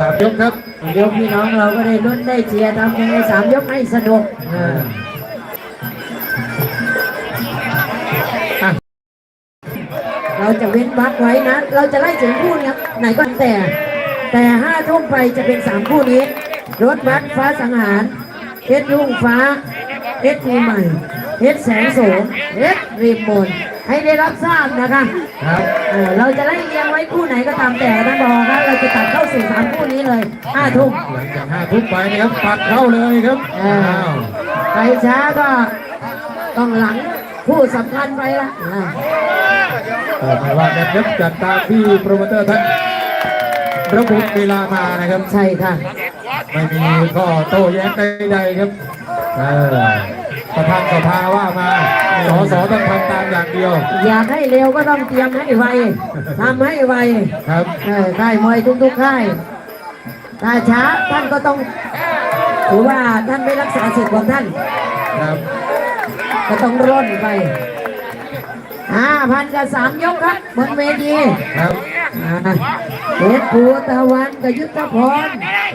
สามยกครับยกพี่น้องเราก็ได้ลุ้นได้เชียร์ทำยังไงสามยกให้สนุกเราจะเว้นวักไว้นะ เราจะไล่ถึงคู่นี้ครับไหนก็แต่ แต่ห้าทุ่มไปจะเป็นสามคู่นี้ รถบัสฟ้าสังหารเพชรรุ่งฟ้าเพชรปีใหม่เพชรแสงโสมเพชรริมมน ให้ได้รับทราบนะคะครับเออเราจะไล่เรียงไว้คู่ไหนก็ตามแต่ท่านบอกครับเราจะตัดเข้าสู่สามคู่นี้เลยห้าทุ่มหลังจากห้าทุ่มไปนะครับปัดเข้าเลยครับอ่าอ้าวใครช้าก็ต้องหลังผู้สำคัญไปละอ่าเปิดมาว่ากันครับจัดตามที่โปรโมเตอร์ท่านระบุเวลามานะครับ ใช่ค่ะ ไม่มีข้อโต้แย้งใดๆครับ เออประธานสภาว่ามาสสต้องทำตามอย่างเดียว อยากให้เร็วก็ต้องเตรียมให้ไวทำให้ไวครับเออค่ายมวยทุกๆค่ายถ้าช้าท่านก็ต้องถือว่าท่านไม่รักษาสิทธิ์ของท่านครับก็ต้องร่นไปห้าพันกับสามยกครับบนเวทีครับอ่าเพชรภูตะวันกับยุทธพร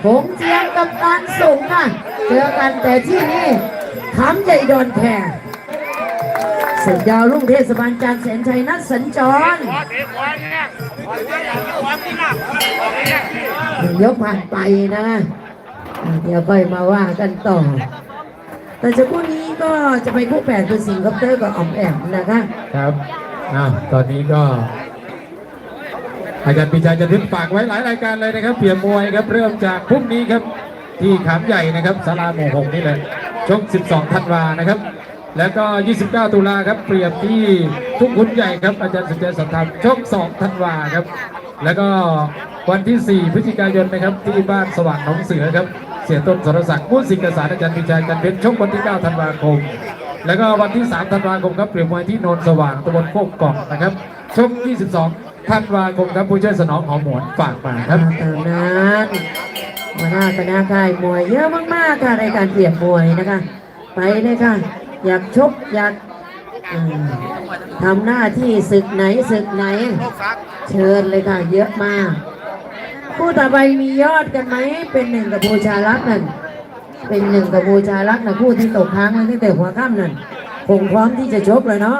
ผงเจียมกับการส่งนะเจอกันแต่ที่นี่ขำใหญ่ดอนแค่สุดยาวรุ่งเทศบาลจานแสนชัยนัดสัญจรหนึ่งยกผ่านไปนะ เดี๋ยวค่อยมาว่ากันต่อ แต่จากคู่นี้ก็จะไปคู่แปดคือสิงคโปร์กับออมแอมนะคะ ครับอ้าวตอนนี้ก็อาจารย์ปิชัยจะทึกฝากไว้หลายรายการเลยนะครับเปลี่ยนมวยครับเริ่มจากพรุ่งนี้ครับที่ขามใหญ่นะครับสาราหมู่หกนี่เลย ชก 12 ธันวานะครับ แล้วก็ 29 ตุลาครับ เปรียบที่ทุกขุนใหญ่ครับ อาจารย์สุเจสันธรรมชก 2 ธันวาครับ แล้วก็วันที่ 4 พฤศจิกายนนะครับ ที่บ้านสว่างหนองเสือครับ เสียต้นสรศักดิ์ผู้สิงห์กษารอาจารย์ปิชัยจันเพชรชกวันที่ 9 ธันวาคม แล้วก็วันที่ 3 ธันวาคมครับ เปลี่ยนมวยที่โนนสว่างตำบลโคกกล่องนะครับชก 22 ธันวาคมครับผู้ช่วยสนองหอมหวนฝากมาครับตามนั้น หัวหน้าคณะค่ายมวยเยอะมากๆค่ะในการเปรียบมวยนะคะ ไปเลยค่ะ อยากชกอยากทำหน้าที่ศึกไหนศึกไหน เชิญเลยค่ะ เยอะมากคู่ต่อไปมียอดกันไหมเป็นหนึ่งกับบูชารักนั่นเป็นหนึ่งกับบูชารักนะคู่ที่ตกค้างไว้ตั้งแต่หัวค่ำนั่นคงพร้อมที่จะชกเลยเนาะ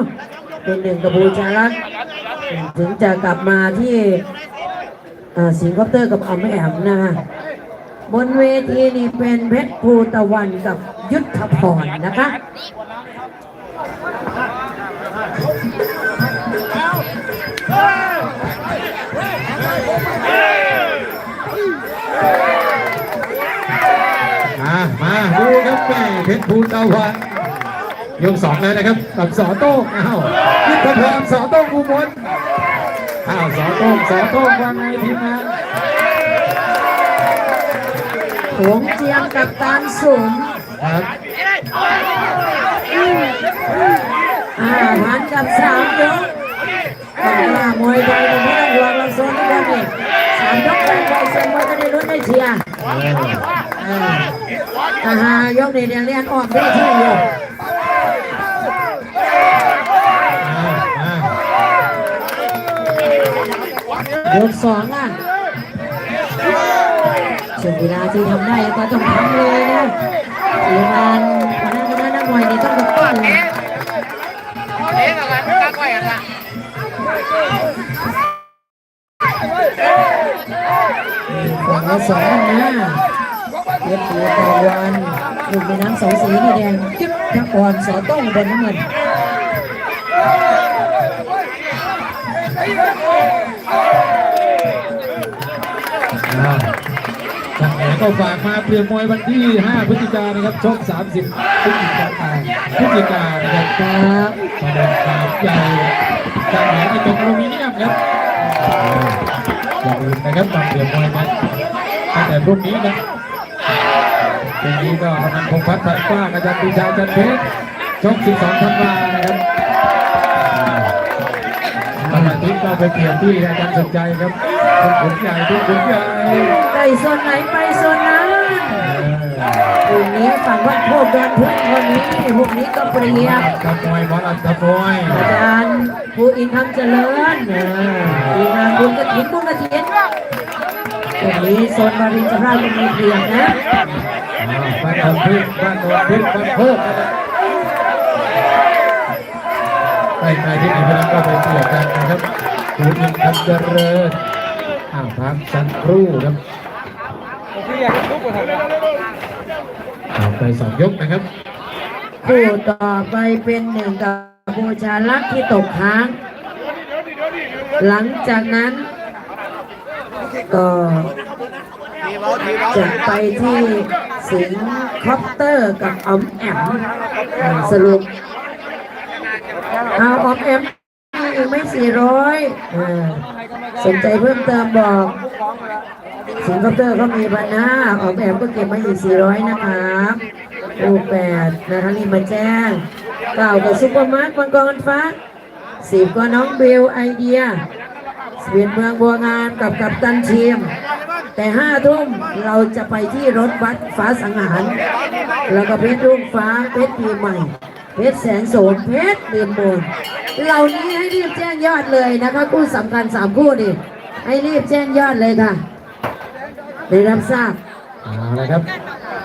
เป็นหนึ่งกับบูชารักถึงจะกลับมาที่สิงคโปร์กับออมแอมนะคะ บนเวทีนี่เป็นเพชรภูตะวันกับยุทธพรนะคะมามาดูครับแม่เพชรภูตะวันยกสองเลยนะครับกับสอโต้งอ้าวยุทธพรสอโต้งอุบลอ้าวสอโต้งสอโต้งว่าไงทีมงาน งเจียมกับตานสูงครับอ่าพันกับสามยกต้องว่ามวยไทยนี่ไม่ต้องห่วงเราโซนนี้แล้วนี่สามยกไปไปเซ็นมวยก็ได้ลุ้นได้เชียร์ออเอออ่าฮะยกนี่เดี๋ยเรียนออกได้ที่อยู่มามายกสองอะ ช่วงเวลาที่ทำได้ก็ต้องทำเลยนะทีมงานคณะคณะนักมวยนี่ต้องตุ้นเลยฝั่งละสองนะเพชรภูตะวันลูกแม่น้ำสองสีนี่แดงจึ๊บทักอ่อนสอต้องบนน้ำเงินอ้าวทางไหน ก็ฝากมาเปลี่ยนมวยวันที่ 5 พฤศจิกายนนะครับชก30 พฤศจิกายนพฤศจิกายนนะครับครับประเด็นข่าวใหญ่จากไหนในตรงอลูมิเนียมครับอย่าลืมนะครับตามเปลี่ยนมวยนะตั้งแต่พรุ่งนี้นะพรุ่งนี้ก็กำนันพงพัฒน์ถ่ายกว้าอาจารย์ปีชาจันเพชรชก12ธันวานะครับ วันอาทิตย์ก็ไปเปลี่ยนที่อาจารย์สนใจครับทุกขุนใหญ่ทุกขุนใหญ่ไปโซนไหนไปโซนนั้นพรุ่งนี้ฝั่งวัดโพธิ์ดอนพุธคนนี้พรุ่งนี้ก็เปรียบกับมวยหมอลำกับมวยอาจารย์ผู้อินทำเจริญเออทีมงานบุญกระถิ่นบุญกระถิ่นตรงนี้โซนบารินจะพลาดเป็นมีเปรียบนะบ้านโนนพึ่งบ้านโนนพึ่งบ้านโคกนะครับ ใครที่มีพลังก็ไปเปรียบกันนะครับดูอินทำเจริญอ้าวพักสักครู่ครับต่อไปสองยกนะครับคู่ต่อไปเป็นหนึ่งกับบูชาลักษ์ที่ตกค้าง หลังจากนั้นก็จะไปที่สิงห์คอปเตอร์กับอมแอมสรุปเอา ออมแอมอีกไม่สี่ร้อยสนใจเพิ่มเติมบอกสิงคโปร์ก็มีพันห้าออกแบบก็เก็บมาอีก400นะครับรูแปดนะคะนี่มาแจ้งเก้ากับซุปเปอร์มาร์ทมังกรฟ้าสิบก็น้องเบลไอเดียสเวียนเมืองบัวงามกับกัปตันเชียมแต่ห้าทุ่มเราจะไปที่รถบัสฟ้าสังหาร แล้วก็เพชรรุ่งฟ้าเพชรปีใหม่ เพชรแสนโสมเพชรเรียมโบน เหล่านี้ให้รีบแจ้งยอดเลยนะคะ คู่สำคัญสามคู่นี่ให้รีบแจ้งยอดเลยค่ะได้รับทราบเอาละครับ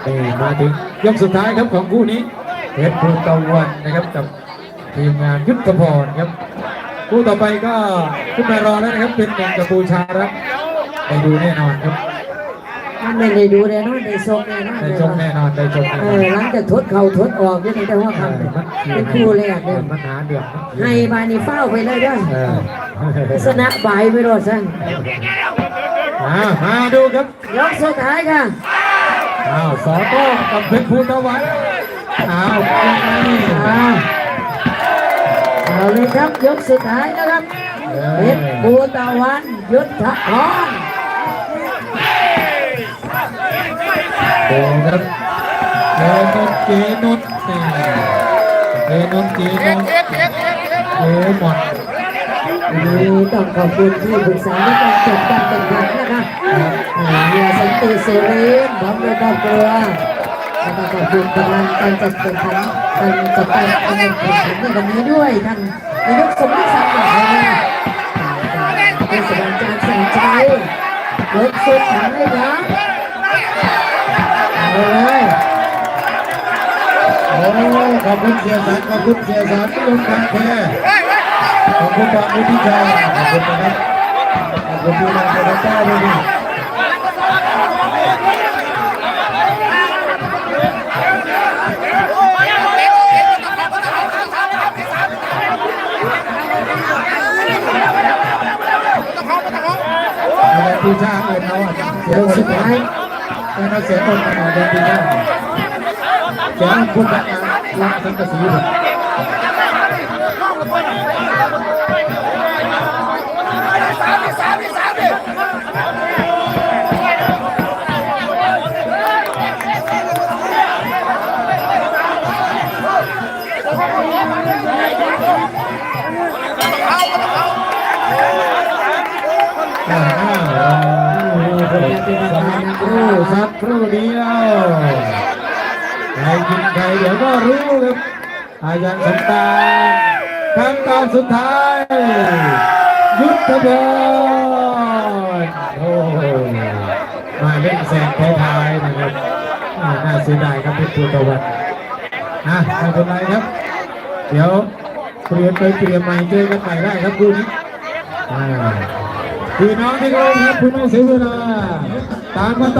นี่มาถึงยกสุดท้ายครับของคู่นี้เพชรภูตะวันนะครับกับทีมงานยุทธพรครับคู่ต่อไปก็ขึ้นมารอแล้วนะครับเป็นหนึ่งกับบูชารักไปดูแน่นอนครับ มันไม่ได้ดูเลยเนาะได้ชมแน่นอนได้เลยชมแน่นอนได้ชมแน่เอนออนหลังจากทดเข่าทดออกนี่ในแต่ว่าคำเนี่ยเป็นคู่แรกเนี่ยมันหาเดือดให้บานี่เฝ้าไปเลยเด้วยเออชนะบายไปรอดซั่งมามาดูครับ ยกสุดท้ายค่ะอ้าวสอโต้กับเพชรภูตะวันอ้าวยังไงอ้าวเอาเลยครับยกสุดท้ายนะครับเพชรบูตะวันยุทธพร โอ้ครับเจนนท์เจนนท์นี่เจนนท์เจนนท์เจหมดนี่ต้องขอบคุณที่ปรึกษาในการจัดการแข่งขันนะคะเฮียสันติเสรีพร้อมด้วยครอบครัวแล้วก็ขอบคุณกำลังการจัดแข่งขันการจัดการแข่งขันในวันนี้ด้วยท่านนายกสมศักดิ์สังกัดนะคะเทศบาลจานแสงชัยยกสุดท้ายครับเอา เลยโอ้ขอบคุณเสียสารขอบคุณเสียสารที่ลงการแพ้ขอบคุณความมุทิชาขอบคุณนะครับขอบคุณที่มาเป็นเจ้าด้วยนี่อะไรที่ชาเอิญเอาอะเสียยกคนสุดท้าย เราเสียคนมาหน่อยเดินดีมากเสียคุณรักรักสังกสีผมอ้าวสัก ครู่สักครู่เดียวใครกินใครเดี๋ยวก็รู้ครับอาจารย์สมตาครั้งตอนสุดท้าย ยุทธบอลโอ้มาเล่นแซงท้ายๆนะครับน่าเสียดายครับเพชรภูตะวันอะไม่เป็นไรครับ เดี๋ยวเปลี่ยนไปเปลี่ยนใหม่เจอกันใหม่ได้ครับคู่นี้อ่า พี่น้องที่เคารพครับคุณไม่เสียเวลาตามมาต่อ